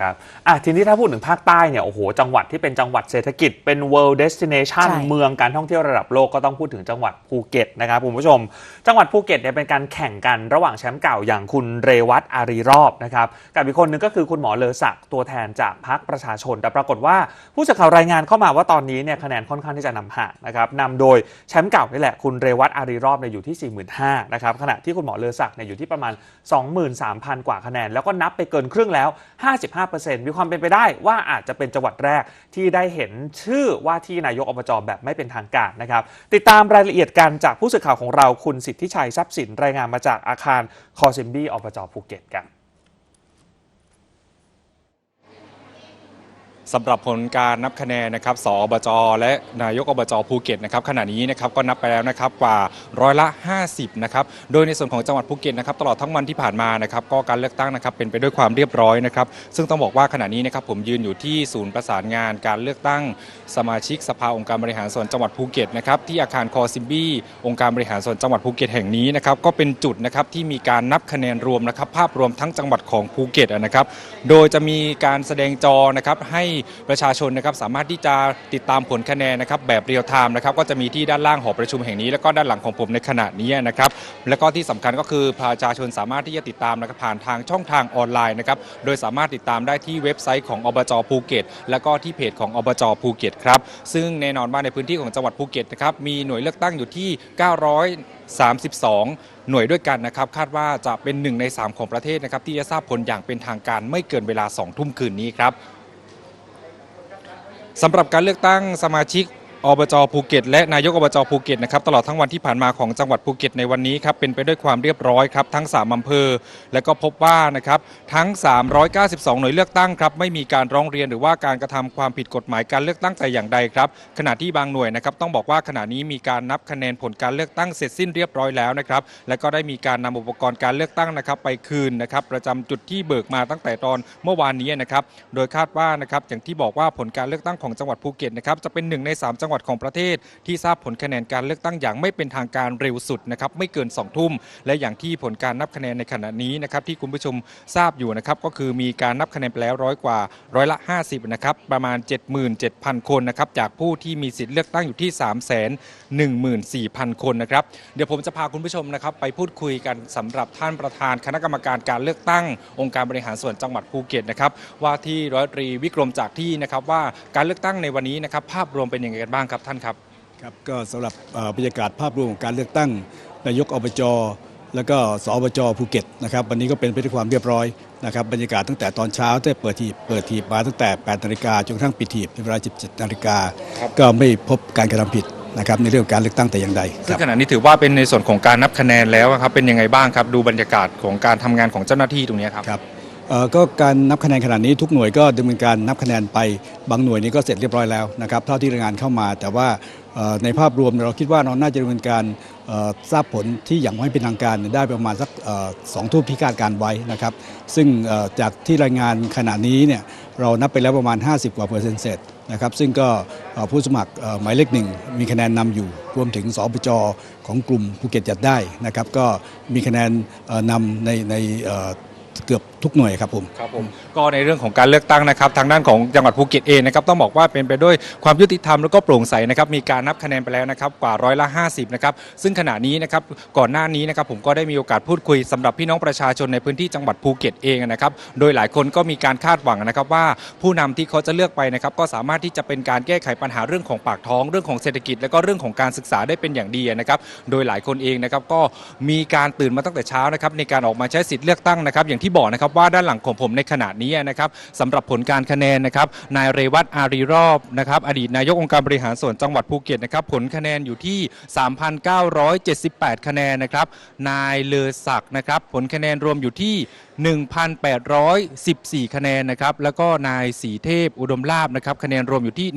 ครับอะทีนี้ถ้าพูดถึงภาคใต้เนี่ยโอ้โหจังหวัดที่เป็นจังหวัดเศรษฐกิจเป็น world destination ใช่เมืองการท่องเที่ยวระดับโลกก็ต้องพูดถึงจังหวัดภูเก็ตนะครับคุณผู้ชม จังหวัดภูเก็ตเนี่ยเป็นการแข่งกันระหว่างแชมป์เก่าอย่างคุณเรวัตอารีรอบนะครับกับอีกคนนึงก็คือคุณหมอเลอศักดิ์ตัวแทนจากพรรคประชาชน แต่ปรากฏว่าผู้สื่อข่าวรายงานเข้ามาว่าตอนนี้เนี่ยคะแนนค่อนข้างที่จะนำห่างนะครับนำโดยแชมป์เก่านี่แหละคุณเรวัตอารีรอบเนี่ยอยู่ที่ 45,000นะครับขณะที่คุณหมอเลอศักดิ์เนี่ยอยู่ที่ประมาณ 23,000 กว่าคะแนนแล้วก็นับไปเกินครึ่งแล้ว 55%มีความเป็นไปได้ว่าอาจจะเป็นจังหวัดแรกที่ได้เห็นชื่อว่าที่นายกอบจแบบไม่เป็นทางการนะครับ ติดตามรายละเอียดกันจากผู้สื่อข่าวของเราคุณสิทธิชัยทรัพย์สินรายงานมาจากอาคารคอซิมบี้อบจภูเก็ตกัน สำหรับผลการนับคะแนนนะครับสอบจ และนายกอบจภูเก็ตนะครับขณะนี้นะครับก็นับไปแล้วนะครับกว่าร้อยละ 50นะครับโดยในส่วนของจังหวัดภูเก็ตนะครับตลอดทั้งวันที่ผ่านมานะครับก็การเลือกตั้งนะครับเป็นไปด้วยความเรียบร้อยนะครับซึ่งต้องบอกว่าขณะนี้นะครับผมยืนอยู่ที่ศูนย์ประสานงานการเลือกตั้งสมาชิกสภาองค์การบริหารส่วนจังหวัดภูเก็ตนะครับที่อาคารคอซิมบี้องค์การบริหารส่วนจังหวัดภูเก็ตแห่งนี้นะครับก็เป็นจุดนะครับที่มีการนับคะแนนรวมนะครับภาพรวมทั้งจังหวัดของภูเก็ตนะครับโดยจะมีการแสดงจอนะครับให้ประชาชนนะครับสามารถที่จะติดตามผลคะแนนนะครับแบบเรียลไทม์นะครับก็จะมีที่ด้านล่างหอประชุมแห่งนี้ แล้วก็ด้านหลังของผมในขณะนี้นะครับแล้วก็ที่สำคัญก็คือประชาชนสามารถที่จะติดตามนะครับผ่านทางช่องทางออนไลน์นะครับโดยสามารถติดตามได้ที่เว็บไซต์ของอบจภูเก็ต แล้วก็ที่เพจของอบจภูเก็ตครับซึ่งแน่นอนว่าในพื้นที่ของจังหวัดภูเก็ตนะครับมีหน่วยเลือกตั้งอยู่ที่ 932หน่วยด้วยกันนะครับคาดว่าจะเป็นหนึ่งใน 3 ของประเทศนะครับที่จะทราบผลอย่างเป็นทางการไม่เกินเวลา 2 ทุ่มคืนนี้ครับ สำหรับการเลือกตั้งสมาชิก อบจภูเก็ตและนายกอบจภูเก็ตนะครับตลอดทั้งวันที่ผ่านมาของจังหวัดภูเก็ตในวันนี้ครับเป็นไปด้วยความเรียบร้อยครับทั้ง 3อำเภอ และก็พบว่านะครับทั้ง 392 หน่วยเลือกตั้งครับไม่มีการร้องเรียนหรือว่าการกระทำความผิดกฎหมายการเลือกตั้งแต่อย่างใดครับขณะที่บางหน่วยนะครับต้องบอกว่าขณะนี้มีการนับคะแนนผลการเลือกตั้งเสร็จสิ้นเรียบร้อยแล้วนะครับและก็ได้มีการนำอุปกรณ์การเลือกตั้งนะครับไปคืนนะครับประจำจุดที่เบิกมาตั้งแต่ตอนเมื่อวานนี้นะครับโดยคาดว่านะครับอย่างที่บอกว่าผลการเลือกตั้งของจังหวัดภูเก็ตนะครับจะเป็นหนึ่งใน3จังังหวัดของประเทศ ที่ทราบผลคะแนนการเลือกตั้งอย่างไม่เป็นทางการเร็วสุดนะครับไม่เกิน2ทุ่มและอย่างที่ผลการนับคะแนนในขณะนี้นะครับที่คุณผู้ชมทราบอยู่นะครับก็คือมีการนับคะแนนไปแล้วร้อยกว่าร้อยละ 50นะครับประมาณ 77,000 คนนะครับจากผู้ที่มีสิทธิ์เลือกตั้งอยู่ที่ 3 1 4 0 0 0 คนนะครับเดี๋ยวผมจะพาคุณผู้ชมนะครับไปพูดคุยกันสำหรับท่านประธานคณะกรรมการการเลือกตั้ง องค์การบริหารส่วนจังหวัดภูเก็ตนะครับว่าที่ร้อยตรีวิกรมจากที่นะครับว่าการเลือกตั้งในวันนี้นะครับภาพรวมเป็นยังไงกันบ้างครับท่านครับครับก็สำหรับเอ่อบรรยากาศภาพรวมของการเลือกตั้งนายกอบจแล้วก็สอบจภูเก็ตนะครับวันนี้ก็เป็นไปด้วยความเรียบร้อยนะครับบรรยากาศตั้งแต่ตอนเช้าตั้งแต่เปิดทีบเปิดทีบมาตั้งแต่8นาฬิกาจนกระทั่งปิดทีบในเวลา 17นาฬิกาครับก็ไม่พบการกระทำผิดนะครับในเรื่องการเลือกตั้งแต่อย่างใดคซึ่รังบขณะนี้ถือว่าเป็นในส่วนของการนับคะแนนแล้วครับเป็นยังไงบ้างครับดูบรรยากาศของการทำงานของเจ้าหน้าที่ตรงนี้ครับครับเอ่อ ก็การนับคะแนนขนาดนี้ทุกหน่วยก็ดำเนินการนับคะแนนไปบางหน่วยนี้ก็เสร็จเรียบร้อยแล้วนะครับเท่าที่รายงานเข้ามา แต่ว่าในภาพรวมเราคิดว่าเราน่าจะดำเนินการทราบผลที่อย่างไม่เป็นทางการได้ประมาณสักสองทุ่มที่คาดการไว้นะครับ ซึ่งจากที่รายงานขณะนี้เนี่ยเรานับไปแล้วประมาณ 50 กว่าเปอร์เซ็นต์เสร็จนะครับซึ่งก็ผู้สมัครหมายเลขหนึ่งมีคะแนนนำอยู่ รวมถึงสปจของกลุ่มภูเก็ตจัดได้นะครับก็มีคะแนนนำในในเกือบ ทุกหน่วยครับผม ครับผมก็ในเรื่องของการเลือกตั้งนะครับทางด้านของจังหวัดภูเก็ตเองนะครับต้องบอกว่าเป็นไปด้วยความยุติธรรมแล้วก็โปร่งใสนะครับมีการนับคะแนนไปแล้วนะครับกว่าร้อยละ 50นะครับซึ่งขณะนี้นะครับก่อนหน้านี้นะครับผมก็ได้มีโอกาสพูดคุยสำหรับพี่น้องประชาชนในพื้นที่จังหวัดภูเก็ตเองนะครับโดยหลายคนก็มีการคาดหวังนะครับว่าผู้นำที่เขาจะเลือกไปนะครับก็สามารถที่จะเป็นการแก้ไขปัญหาเรื่องของปากท้องเรื่องของเศรษฐกิจ และก็เรื่องของการศึกษาได้เป็นอย่างดีนะครับโดยหลายคนเองนะครับก็มีการตื่นมาตั้งแต่เช้านะครับในการออกมาใช้สิทธิ์เลือกตั้งนะครับอย่างที่บอกนะครับว่าด้านหลังของผมในขณะนี้นะครับสำหรับผลการคะแนนนะครับนายเรวัตอารีรอบนะครับอดีตนายกองค์การบริหารส่วนจังหวัดภูเก็ตนะครับผลคะแนนอยู่ที่ 3,978 คะแนนนะครับนายเลอศักดิ์นะครับผลคะแนนรวมอยู่ที่1,814 คะแนนนะครับ แล้วก็นายสีเทพอุดมลาบนะครับ คะแนนรวมอยู่ที่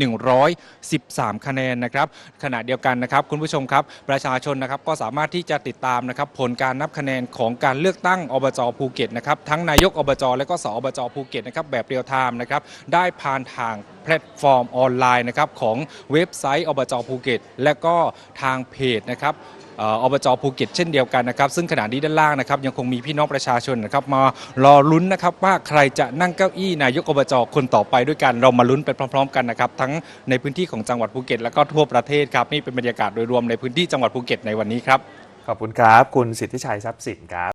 113 คะแนนนะครับ ขณะเดียวกันนะครับ คุณผู้ชมครับ ประชาชนนะครับก็สามารถที่จะติดตามนะครับ ผลการนับคะแนนของการเลือกตั้งอบจภูเก็ตนะครับทั้งนายายกอบจและก็สอบจภูเก็ตนะครับแบบเรียลไทม์นะครับได้ผ่านทางแพลตฟอร์มออนไลน์นะครับของเว็บไซต์อบจภูเก็ตและก็ทางเพจนะครับเอ่ออบจภูเก็ตเช่นเดียวกันนะครับ ซึ่งขณะนี้ด้านล่างนะครับยังคงมีพี่น้องประชาชนนะครับมารอลุ้นนะครับว่าใครจะนั่งเก้าอี้นายกอบจคนต่อไปด้วยกันเรามาลุ้นไปพร้อม ๆ กันนะครับ ทั้งในพื้นที่ของจังหวัดภูเก็ตและก็ทั่วประเทศครับนี่เป็นบรรยากาศโดยรวมในพื้นที่จังหวัดภูเก็ตในวันนี้ครับขอบคุณครับ คุณสิทธิชัยทรัพย์สินครับ